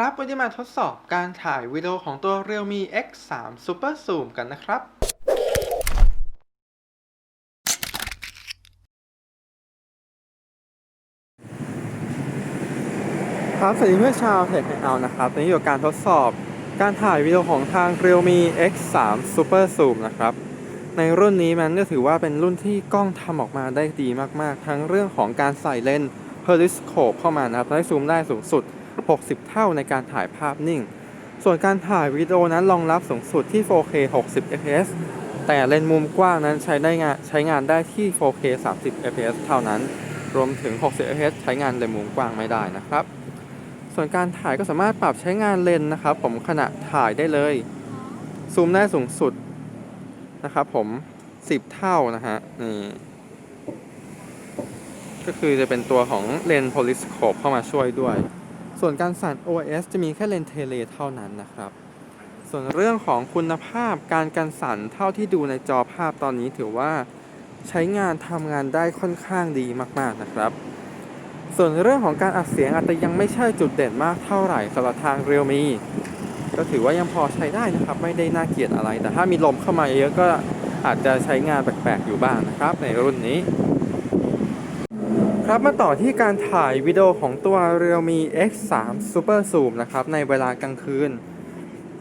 ครับ วันนี้มาทดสอบการถ่ายวิดีโอของตัว Realme X3 Super Zoom กันนะครับ ครับ สวัสดีเพื่อนชาวเทคไฮเอานะครับตอนนี้อยู่กับการทดสอบการถ่ายวิดีโอของทาง Realme X3 Super Zoom นะครับ ในรุ่นนี้มันก็ถือว่าเป็นรุ่นที่กล้องทำออกมาได้ดีมาก ๆ ทั้งเรื่องของการใส่เลนส์ periscope เข้ามานะครับทำให้ซูมได้สูงสุด 60 เท่าในการถ่ายภาพนิ่ง ส่วนการถ่ายวิดีโอนั้นรองรับสูงสุดที่ 4K 60 fps แต่เลนส์มุมกว้างนั้นใช้ได้งานใช้งานได้ที่ 4K 30 fps เท่านั้น รวมถึง 60 fps ใช้งานเลนส์มุมกว้างไม่ได้นะครับ ส่วนการถ่ายก็สามารถปรับใช้งานเลนส์นะครับ ผมขณะถ่ายได้เลย ซูมได้สูงสุดนะครับผม 10 เท่านะฮะนี่ก็คือจะเป็นตัวของเลนส์ periscope เข้ามาช่วยด้วย ส่วนการสั่น O.S จะมีแค่เลนเทเลเท่านั้นนะครับ ส่วนเรื่องของคุณภาพการกันสั่นเท่าที่ดูในจอภาพตอนนี้ถือว่าใช้งานทำงานได้ค่อนข้างดีมาก ๆนะครับ ส่วนเรื่องของการอัดเสียงอาจจะยังไม่ใช่จุดเด่นมากเท่าไหร่สำหรับทาง Realme ก็ถือว่ายังพอใช้ได้นะครับ ไม่ได้น่าเกลียดอะไร แต่ถ้ามีลมเข้ามาเยอะก็อาจจะใช้งานแปลกๆอยู่บ้างนะครับ ในรุ่นนี้ ครับมาต่อที่การถ่ายวิดีโอของตัว Realme X3 Super Zoom นะครับในเวลากลางคืน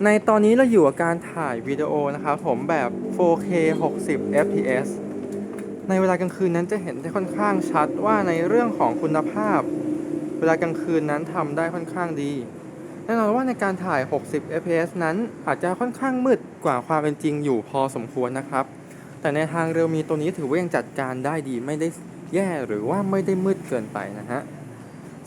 ในตอนนี้เราอยู่กับการถ่ายวิดีโอนะครับผมแบบ 4K 60 fps ในเวลากลางคืนนั้นจะเห็นได้ค่อนข้างชัดว่าในเรื่องของคุณภาพ เวลากลางคืนนั้นทำได้ค่อนข้างดี แน่นอนว่าในการถ่าย 60 fps นั้นอาจจะค่อนข้างมืดกว่าความเป็นจริงอยู่พอสมควรนะครับ แต่ในทางเรียวมีตัวนี้ถือว่ายังจัดการได้ดีไม่ได้แย่หรือว่าไม่ได้มืดเกินไปนะฮะ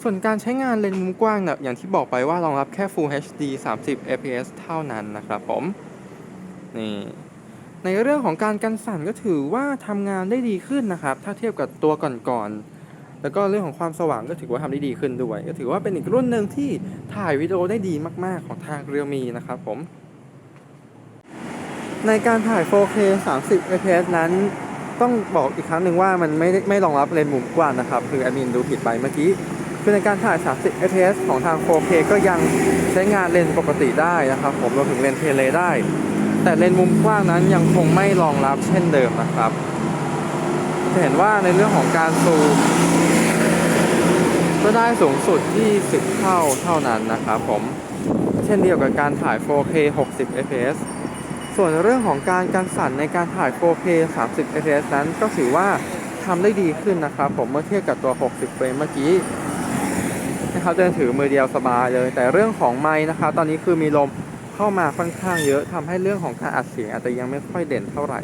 ส่วนการใช้งานเลนส์มุมกว้างเนี่ยอย่างที่บอกไปว่ารองรับแค่ Full HD 30 fps เท่านั้นนะครับผม นี่ ในเรื่องของการกันสั่นก็ถือว่าทำงานได้ดีขึ้นนะครับ ถ้าเทียบกับตัวก่อนๆ แล้วก็เรื่องของความสว่างก็ถือว่าทำได้ดีขึ้นด้วย ก็ถือว่าเป็นอีกรุ่นหนึ่งที่ถ่ายวิดีโอได้ดีมากๆของทางเรียวมีนะครับผม ในการถ่าย 4K 30 fps นั้น ต้องบอกอีกครั้งหนึ่งว่ามันไม่ไม่รองรับเลนส์มุมกว้างนะครับ คือแอดมินดูผิดไปเมื่อกี้ คือในการถ่าย 30 fps ของทาง 4K ก็ยังใช้งานเลนส์ปกติได้นะครับ ผมรวมถึงเลนส์เทเลได้ แต่เลนส์มุมกว้างนั้นยังคงไม่รองรับเช่นเดิมนะครับจะเห็นว่าในเรื่องของการซูมก็ได้สูงสุดที่10เท่าเท่านั้นนะครับผม เช่นเดียวกับการถ่าย 4K 60 fps ส่วนเรื่องของการกันสั่นในการถ่าย 4K 30 fps นั้นก็ถือว่าทำได้ดีขึ้นนะครับ ผมเมื่อเทียบกับตัว 60 เฟรมเมื่อกี้นะครับเดินถือมือเดียวสบายเลย แต่เรื่องของไม้นะครับตอนนี้คือมีลมเข้ามาค่อนข้างเยอะทำให้เรื่องของการอัดเสียงอาจจะยังไม่ค่อยเด่นเท่าไหร่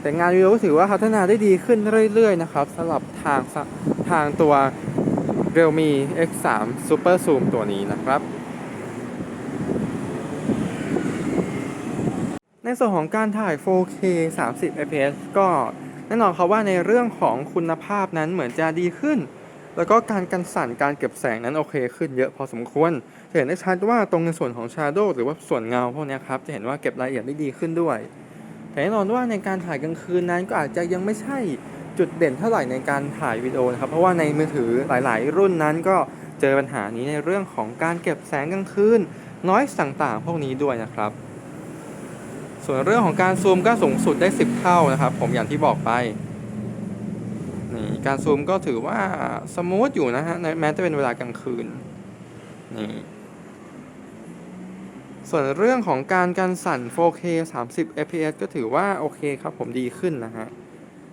แต่งานวิดีโอถือว่าพัฒนาได้ดีขึ้นเรื่อยๆนะครับสำหรับทางทางตัว Realme X3 Super Zoom ตัวนี้นะครับ ใน ส่วนของการถ่าย 4K 30 fps ก็แน่นอนครับว่าในเรื่องของคุณภาพนั้นเหมือนจะดีขึ้น แล้วก็การกันสั่นการเก็บแสงนั้นโอเคขึ้นเยอะพอสมควร จะเห็นได้ชัดว่าตรงในส่วนของ Shadow หรือว่าส่วนเงาพวกนี้ครับ จะเห็นว่าเก็บรายละเอียดได้ดีขึ้นด้วย แต่แน่นอนว่าในการถ่ายกลางคืนนั้นก็อาจจะยังไม่ใช่จุดเด่นเท่าไหร่ในการถ่ายวิดีโอนะครับ เพราะว่าในมือถือหลาย ๆ รุ่นนั้นก็เจอปัญหานี้ในเรื่องของการเก็บแสงกลางคืนน้อยต่างๆ พวกนี้ด้วยนะครับ ส่วนเรื่องของการซูมก็สูงสุดได้ 10 เท่านะครับ ผมอย่างที่บอกไปนี่การซูมก็ถือว่าสมูทอยู่นะฮะแม้จะเป็นเวลากลางคืนนี่ส่วนเรื่องของการกันสั่น 4K 30 fps ก็ถือว่าโอเคครับผมดีขึ้นนะฮะ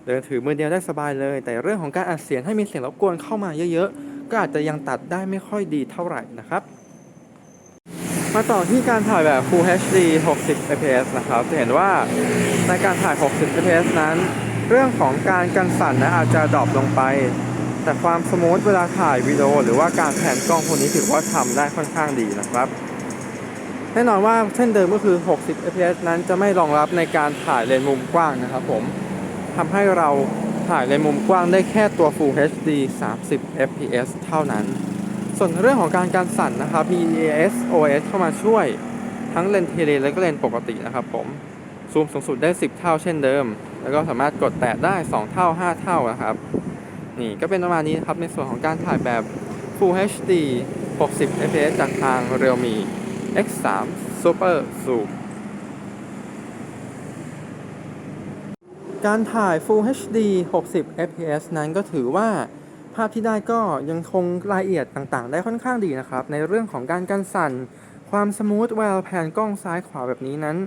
เดินถือมือเดียวได้สบายเลย แต่เรื่องของการอัดเสียงให้มีเสียงรบกวนเข้ามาเยอะๆ ก็อาจจะยังตัดได้ไม่ค่อยดีเท่าไหร่นะครับ มาต่อที่การถ่ายแบบ Full HD 60 fps นะครับ จะเห็นว่าในการถ่าย 60 fps นั้น เรื่องของการกันสั่นนะอาจจะดรอปลงไป แต่ความสมูทเวลาถ่ายวิดีโอ หรือว่าการแผนกล้องพวกนี้ถือว่าทำได้ค่อนข้างดีนะครับ แน่นอนว่าเช่นเดิมก็คือ 60 fps นั้นจะไม่รองรับในการถ่ายเลนส์มุมกว้างนะครับผมทำให้เราถ่ายเลนส์มุมกว้างได้แค่ตัว Full HD 30 fps เท่านั้น ส่วนเรื่องของการการสั่นนะครับมี EAS OS เข้ามาช่วยทั้งเลนส์เทเลและก็เลนส์ปกตินะครับผมซูมสูงสุดได้ 10 เท่าเช่นเดิม แล้วก็สามารถกดแตะได้ 2 เท่า 5 เท่านะครับ นี่ก็เป็นประมาณนี้นะครับในส่วนของการถ่ายแบบ Full HD 60 fps จากทาง Realme X3 Super Zoom การถ่าย Full HD 60 fps นั้นก็ถือว่า ภาพที่ได้ก็ยังคงรายละเอียดต่างๆ ได้ค่อนข้างดีนะครับ ในเรื่องของการกันสั่น ความสมูทเวลแผนกล้องซ้ายขวาแบบนี้นั้น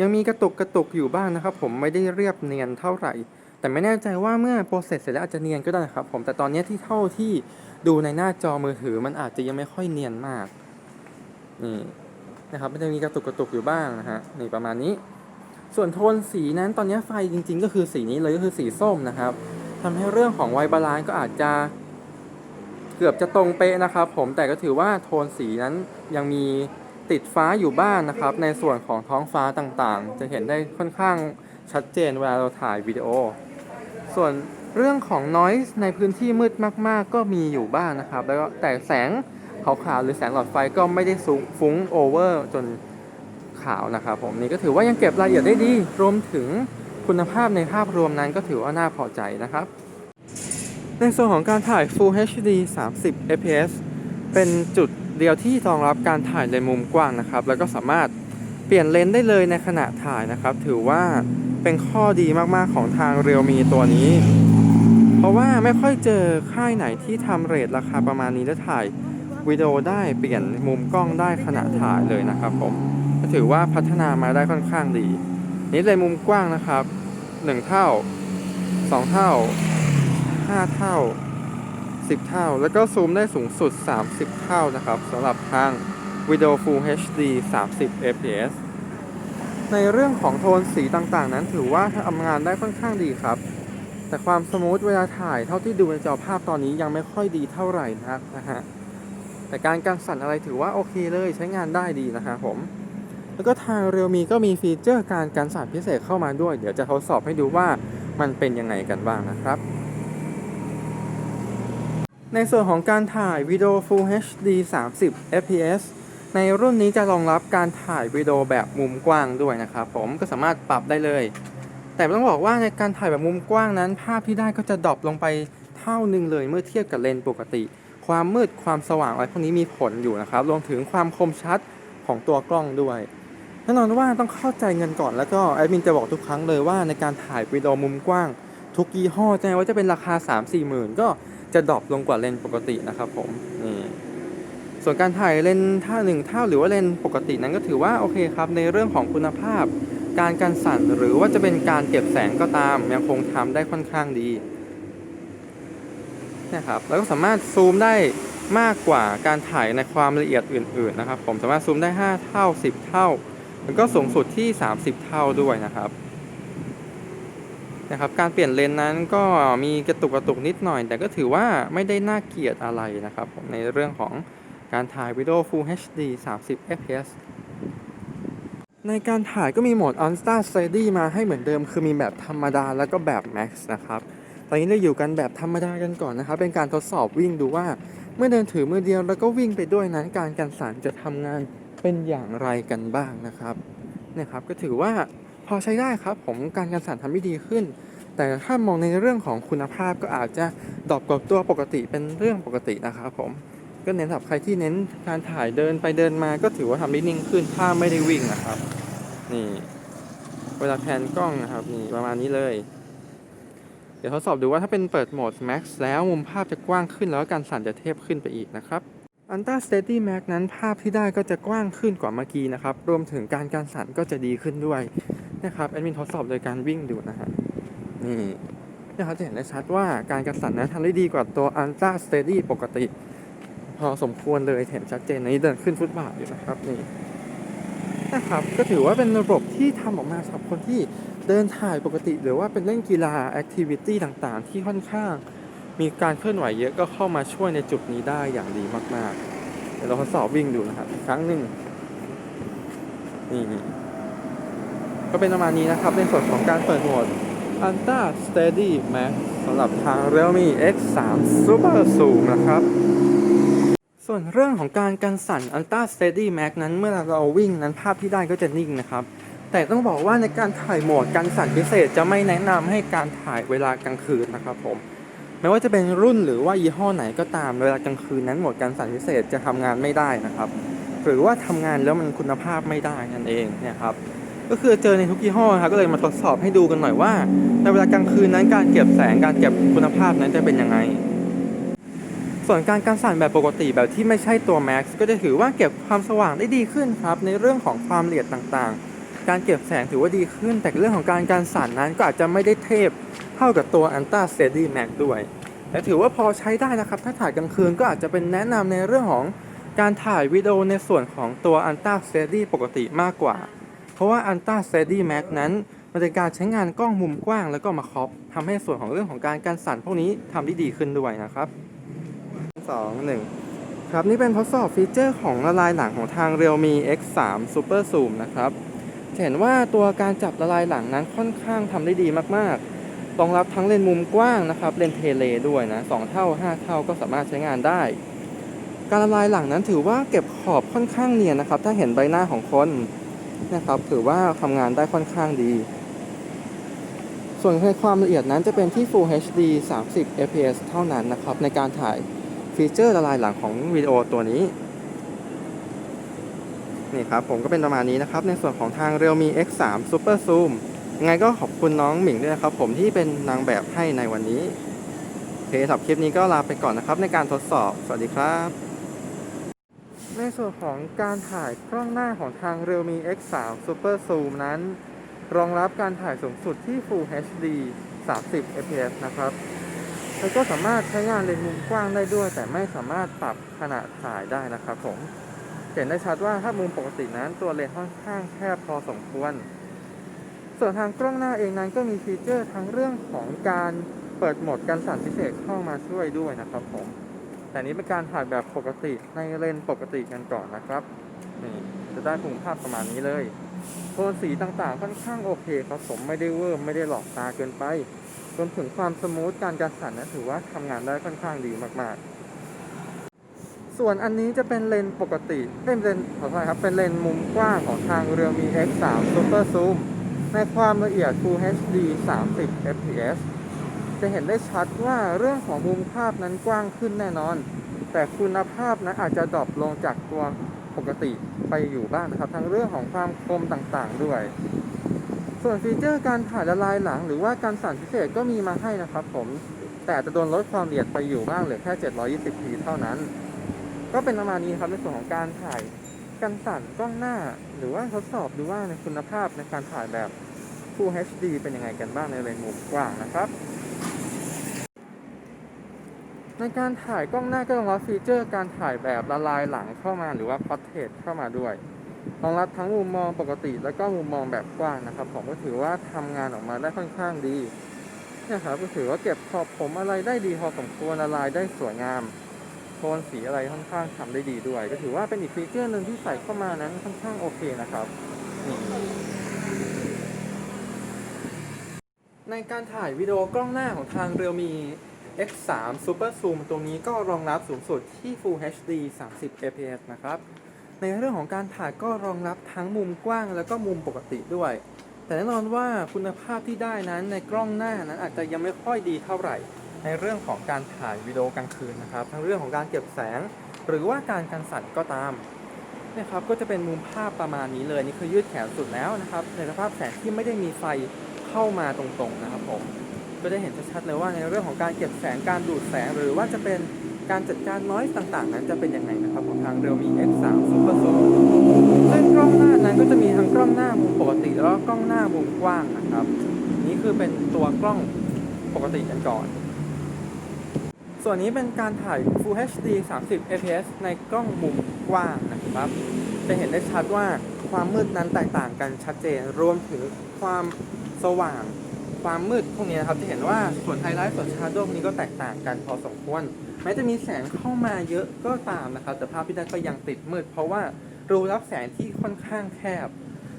ยังมีกระตุกกระตุกอยู่บ้างนะครับ ผมไม่ได้เรียบเนียนเท่าไหร่ แต่ไม่แน่ใจว่าเมื่อโปรเซสเสร็จแล้วอาจจะเนียนก็ได้นะครับ ผมแต่ตอนนี้ที่เท่าที่ดูในหน้าจอมือถือมันอาจจะยังไม่ค่อยเนียนมากนี่นะครับมันจะมีกระตุกกระตุกอยู่บ้างนะฮะนี่ประมาณนี้ ส่วนโทนสีนั้นตอนนี้ไฟจริง ๆ ก็คือสีนี้เลยก็คือสีส้มนะครับ ทำให้เรื่องของไวบาลานซ์ก็อาจจะเกือบจะตรงเป๊ะนะครับผมแต่ก็ถือว่าโทนสีนั้นยังมีติดฟ้าอยู่บ้างนะครับ ในส่วนของท้องฟ้าต่างๆ จะเห็นได้ค่อนข้างชัดเจนเวลาเราถ่ายวิดีโอ ส่วนเรื่องของ noise ในพื้นที่มืดมาก ๆ ก็มีอยู่บ้างนะครับ แล้วก็แต่แสงขาวๆหรือแสงหลอดไฟก็ไม่ได้สูงฟุ้งโอเวอร์จนขาวนะครับผมนี่ก็ถือว่ายังเก็บรายละเอียดได้ดีรวมถึง คุณภาพในภาพรวมนั้นก็ถือว่าน่าพอใจนะครับ ในส่วนของการถ่าย Full HD 30 fps เป็นจุดเดียวที่รองรับการถ่ายในมุมกว้างนะครับ แล้วก็สามารถเปลี่ยนเลนส์ได้เลยในขณะถ่ายนะครับ ถือว่าเป็นข้อดีมากๆของทาง Realme ตัวนี้ เพราะว่าไม่ค่อยเจอค่ายไหนที่ทำเรทราคาประมาณนี้แล้วถ่ายวิดีโอได้เปลี่ยนมุมกล้องได้ขณะถ่ายเลยนะครับผมถือว่าพัฒนามาได้ค่อนข้างดี นี่เลยมุมกว้างนะครับ 1 เท่า 2 เท่า 5 เท่า 10 เท่า แล้วก็ซูมได้สูงสุด 30 เท่านะครับสำหรับทางวิดีโอ Full HD 30 fps ในเรื่องของโทนสีต่างๆ นั้นถือว่าทำงานได้ค่อนข้างดีครับ แต่ความสมูทเวลาถ่ายเท่าที่ดูในจอภาพตอนนี้ยังไม่ค่อยดีเท่าไหร่นักนะฮะแต่การกันสั่นอะไรถือว่าโอเคเลยใช้งานได้ดีนะฮะผม แล้วก็ทาง Realme ก็มีฟีเจอร์การกันสั่นพิเศษเข้ามาด้วย เดี๋ยวจะทดสอบให้ดูว่ามันเป็นยังไงกันบ้างนะครับ ในส่วนของการถ่ายวิดีโอ Full HD 30 fps ในรุ่นนี้จะรองรับการถ่ายวิดีโอแบบมุมกว้างด้วยนะครับผมก็สามารถปรับได้เลย แต่ต้องบอกว่าในการถ่ายแบบมุมกว้างนั้น ภาพที่ได้ก็จะดรอปลงไปเท่าหนึ่งเลยเมื่อเทียบกับเลนส์ปกติ ความมืดความสว่างอะไรพวกนี้มีผลอยู่นะครับรวมถึงความคมชัดของตัวกล้องด้วย แน่นอนว่าต้องเข้าใจเงินก่อนแล้วก็แอดมินจะบอกทุกครั้งเลยว่าในการถ่ายวิดีโอมุมกว้าง ทุกยี่ห้อจะว่าจะเป็นราคา 3 4หมื่นก็จะดรอปลงกว่าเลนปกตินะครับผมนี่ส่วนการถ่ายเลนท่าหนึ่งเท่าหรือว่าเลนปกตินั้นก็ถือว่าโอเคครับในเรื่องของคุณภาพ การกันสั่นหรือว่าจะเป็นการเก็บแสงก็ตาม ยังคงทำได้ค่อนข้างดีนะครับแล้วก็สามารถซูมได้มากกว่าการถ่ายในความละเอียดอื่น ๆ นะครับ ผมสามารถซูมได้ 5 เท่า 10 เท่า แล้วก็สูงสุดที่ 30 เท่าด้วยนะครับนะครับ การเปลี่ยนเลนนั้นก็มีกระตุกกระตุกนิดหน่อย แต่ก็ถือว่าไม่ได้น่าเกลียดอะไรนะครับ ในเรื่องของการถ่ายวิดีโอ Full HD 30 fps ในการถ่ายก็มีโหมด Ultra Steady มาให้เหมือนเดิม คือมีแบบธรรมดาแล้วก็แบบ Max นะครับ ตอนนี้เราอยู่กันแบบธรรมดากันก่อนนะครับ เป็นการทดสอบวิ่งดูว่า เมื่อเดินถือมือเดียวแล้วก็วิ่งไปด้วยนั้นการกันสั่นจะทำงาน เป็นอย่างไรกันบ้างนะครับเนี่ยครับก็ถือว่าพอใช้ได้ครับผมการกันสั่นทำได้ดีขึ้น แต่ถ้ามองในเรื่องของคุณภาพก็อาจจะดรอปกว่าตัวปกติเป็นเรื่องปกตินะครับผมก็เน้นสำหรับใครที่เน้นการถ่ายเดินไปเดินมาก็ถือว่าทำได้นิ่งขึ้นถ้าไม่ได้วิ่งนะครับนี่เวลาแพนกล้องนะครับนี่ประมาณนี้เลย เดี๋ยวทดสอบดูว่าถ้าเป็นเปิดโหมด Max แล้วมุมภาพจะกว้างขึ้นแล้วการสั่นจะเทพขึ้นไปอีกนะครับ Ultra Steady Max นั้นภาพที่ได้ก็จะกว้างขึ้นกว่าเมื่อกี้นะครับ รวมถึงการการสั่นก็จะดีขึ้นด้วยนะครับแอดมินทดสอบโดยการวิ่งดูนะฮะนี่นะครับจะเห็นได้ชัดว่าการการสั่นนั้นทำได้ดีกว่าตัว Ultra Steady ปกติ พอสมควรเลยเห็นชัดเจนในเดินขึ้นฟุตบาทอยู่นะครับนี่นะครับก็ถือว่าเป็นระบบที่ทำออกมาสำหรับคนที่เดินถ่ายปกติ หรือว่าเป็นเล่นกีฬาแอคทิวิตี้ต่างๆ ที่ค่อนข้าง มีการเคลื่อนไหวเยอะก็เข้ามาช่วยในจุดนี้ได้อย่างดีมากๆ เดี๋ยวเราทดสอบวิ่งดูนะครับอีกครั้งหนึ่งนี่ก็เป็นประมาณนี้นะครับ ในส่วนของการเปิดโหมด Ultra Steady Max สำหรับทาง Realme X3 Super Zoom นะครับ ส่วนเรื่องของการกันสั่น Ultra Steady Max นั้นเมื่อเราวิ่งนั้นภาพที่ได้ก็จะนิ่งนะครับ แต่ต้องบอกว่าในการถ่ายโหมดกันสั่นพิเศษจะไม่แนะนำให้การถ่ายเวลากลางคืนนะครับผม ไม่ว่าจะเป็นรุ่นหรือว่ายี่ห้อไหนก็ตามเวลากลางคืนนั้นโหมดการสั่นพิเศษจะทำงานไม่ได้นะครับ หรือว่าทำงานแล้วมันคุณภาพไม่ได้นั่นเองเนี่ยครับก็คือเจอในทุกยี่ห้อครับก็เลยมาทดสอบให้ดูกันหน่อยว่า ในเวลากลางคืนนั้นการเก็บแสงการเก็บคุณภาพนั้นจะเป็นยังไง ส่วนการการสั่นแบบปกติแบบที่ไม่ใช่ตัว Max ก็จะถือว่าเก็บความสว่างได้ดีขึ้นครับในเรื่องของความละเอียดต่างๆ การเก็บแสงถือว่าดีขึ้น แต่เรื่องของการการสั่นนั้นก็อาจจะไม่ได้เทพ เท่ากับตัว Anta Steady Max ด้วยแต่ถือว่าพอใช้ได้นะครับ ถ้าถ่ายกลางคืนก็อาจจะเป็นแนะนำในเรื่องของการถ่ายวิดีโอในส่วนของตัว Anta Steady ปกติมากกว่า เพราะว่า Anta Steady Max นั้นมันเป็นการใช้งานกล้องมุมกว้างแล้วก็มาครอปทำให้ส่วนของเรื่องของการการสั่นพวกนี้ทำได้ดีขึ้นด้วยนะครับสองหนึ่งครับนี่เป็นทดสอบฟีเจอร์ของละลายหลังของทาง Realme X3 Super Zoom นะครับเห็นว่าตัวการจับละลายหลังนั้นค่อนข้างทำได้ดีมากๆ รองรับทั้งเลนส์มุมกว้างนะครับเลนส์เทเลด้วยนะสองเท่า 5 เท่าก็สามารถใช้งานได้ การละลายหลังนั้นถือว่าเก็บขอบค่อนข้างเนียนนะครับ ถ้าเห็นใบหน้าของคนนะครับถือว่าทำงานได้ค่อนข้างดี ส่วนในความละเอียดนั้นจะเป็นที่ Full HD 30 fps เท่านั้นนะครับ ในการถ่ายฟีเจอร์ละลายหลังของวิดีโอตัวนี้นี่ครับผมก็เป็นประมาณนี้นะครับ ในส่วนของทาง Realme X3 Super Zoom ยังไงก็ขอบคุณน้องหมิงด้วยนะครับ ผมที่เป็นนางแบบให้ในวันนี้เคสำหรับคลิปนี้ก็ลาไปก่อนนะครับ ในการทดสอบ สวัสดีครับ ในส่วนของการถ่ายกล้องหน้าของทาง Realme X3 Super Zoom นั้น รองรับการถ่ายสูงสุดที่ Full HD 30 fps นะครับแล้วก็สามารถใช้งานเลนส์มุมกว้างได้ด้วย แต่ไม่สามารถปรับขนาดถ่ายได้นะครับผมเห็นได้ชัดว่าถ้ามุมปกตินั้นตัวเลนส์ค่อนข้างแคบพอสมควร ส่วนทางกล้องหน้าเองนั้นก็มีฟีเจอร์ทั้งเรื่องของการเปิดโหมดการสั่นพิเศษเข้ามาช่วยด้วยนะครับผมแต่นี้เป็นการถ่ายแบบปกติในเลนปกติกันก่อนนะครับนี่จะได้มุมภาพประมาณนี้เลยโทนสีต่างๆค่อนข้างโอเคครับผมไม่ได้เวอร์ไม่ได้หลอกตาเกินไปรวมถึงความสมูทการการสั่นนะถือว่าทำงานได้ค่อนข้างดีมากๆ ส่วนอันนี้จะเป็นเลนปกติเป็นเลนขอโทษครับเป็นเลนมุมกว้างของทาง Realme X3 Super Zoom ในความละเอียด Full HD 30 fps จะเห็นได้ชัดว่าเรื่องของมุมภาพนั้นกว้างขึ้นแน่นอน แต่คุณภาพนั้นอาจจะดรอปลงจากตัวปกติไปอยู่บ้างนะครับ ทั้งเรื่องของความคมต่างๆด้วย ส่วนฟีเจอร์การถ่ายละลายหลัง หรือว่าการสั่นพิเศษก็มีมาให้นะครับผมแต่จะโดนลดความละเอียดไปอยู่บ้างเหลือแค่ 720p เท่านั้น ก็เป็นประมาณนี้ครับในส่วนของการถ่ายการสั่นกล้องหน้า หรือว่าทดสอบดูว่าในคุณภาพในการถ่ายแบบ Full HD เป็นยังไงกันบ้างในเลนส์มุมกว้างนะครับ ในการถ่ายกล้องหน้าก็รองรับฟีเจอร์การถ่ายแบบละลายหลังเข้ามาหรือว่าพอร์เทรตเข้ามาด้วยรองรับทั้งมุมมองปกติ แล้วก็มุมมองแบบกว้างนะครับ ผมก็ถือว่าทำงานออกมาได้ค่อนข้างดีเนี่ยครับก็ถือว่าเก็บขอบผมอะไรได้ดีพอสมควรละลายได้สวยงามโทนสีอะไรค่อนข้างทำได้ดีด้วย ก็ถือว่าเป็นอีกฟีเจอร์หนึ่งที่ใส่เข้ามานั้นค่อนข้างโอเคนะครับนี่ ในการถ่ายวิดีโอกล้องหน้าของทาง Realme X3 Super Zoom ตรงนี้ก็รองรับสูงสุดที่ Full HD 30 fps นะครับ ในเรื่องของการถ่ายก็รองรับทั้งมุมกว้างแล้วก็มุมปกติด้วย แต่แน่นอนว่าคุณภาพที่ได้นั้นในกล้องหน้านั้นอาจจะยังไม่ค่อยดีเท่าไหร่ ในเรื่องของการถ่ายวิดีโอกลางคืนนะครับ ทั้งเรื่องของการเก็บแสง หรือว่าการกันสั่นก็ตามนี่ยครับก็จะเป็นมุมภาพประมาณนี้เลยนี่คือยืดแขนสุดแล้วนะครับในสภาพแสงที่ไม่ได้มีไฟ เข้ามาตรงๆนะครับผมก็ได้เห็นชัดๆเลยว่าในเรื่องของการเก็บแสงการดูดแสง หรือว่าจะเป็นการจัดการน้อยต่างๆ นั้นจะเป็นยังไงนะครับของทาง Realme X3 Super Zoom ซึ่งกล้องหน้านั้นก็จะมีทั้งกล้องหน้ามุมปกติแล้วก็กล้องหน้ามุมกว้างนะครับ นี่คือเป็นตัวกล้องปกติกันก่อน ส่วนนี้เป็นการถ่าย Full HD 30 fps ในกล้องมุมกว้างนะครับ จะเห็นได้ชัดว่าความมืดนั้นแตกต่างกันชัดเจนรวมถึงความ สว่างความมืดพวกนี้นะครับจะเห็นว่าส่วนไฮไลท์ส่วนชาร์โดพวกนี้ก็แตกต่างกันพอสมควรแม้จะมีแสงเข้ามาเยอะก็ตามนะครับ แต่ภาพที่ได้ก็ยังติดมืด เพราะว่ารูรับแสงที่ค่อนข้างแคบ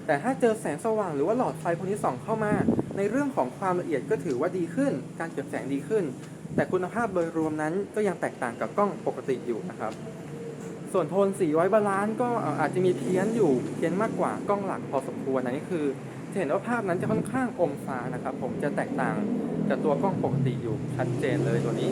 แต่ถ้าเจอแสงสว่างหรือว่าหลอดไฟพวกนี้ส่องเข้ามา ในเรื่องของความละเอียดก็ถือว่าดีขึ้น การเก็บแสงดีขึ้น แต่คุณภาพโดยรวมนั้นก็ยังแตกต่างกับกล้องปกติอยู่นะครับ ส่วนโทนสีไว้บาลานซ์ก็อาจจะมีเพี้ยนอยู่เพี้ยนมากกว่ากล้องหลักพอสมควรอันนี้คือ เห็นว่าภาพนั้นจะค่อนข้างอมฟ้านะครับ ผมจะแตกต่างจากตัวกล้องปกติอยู่ชัดเจนเลยตัวนี้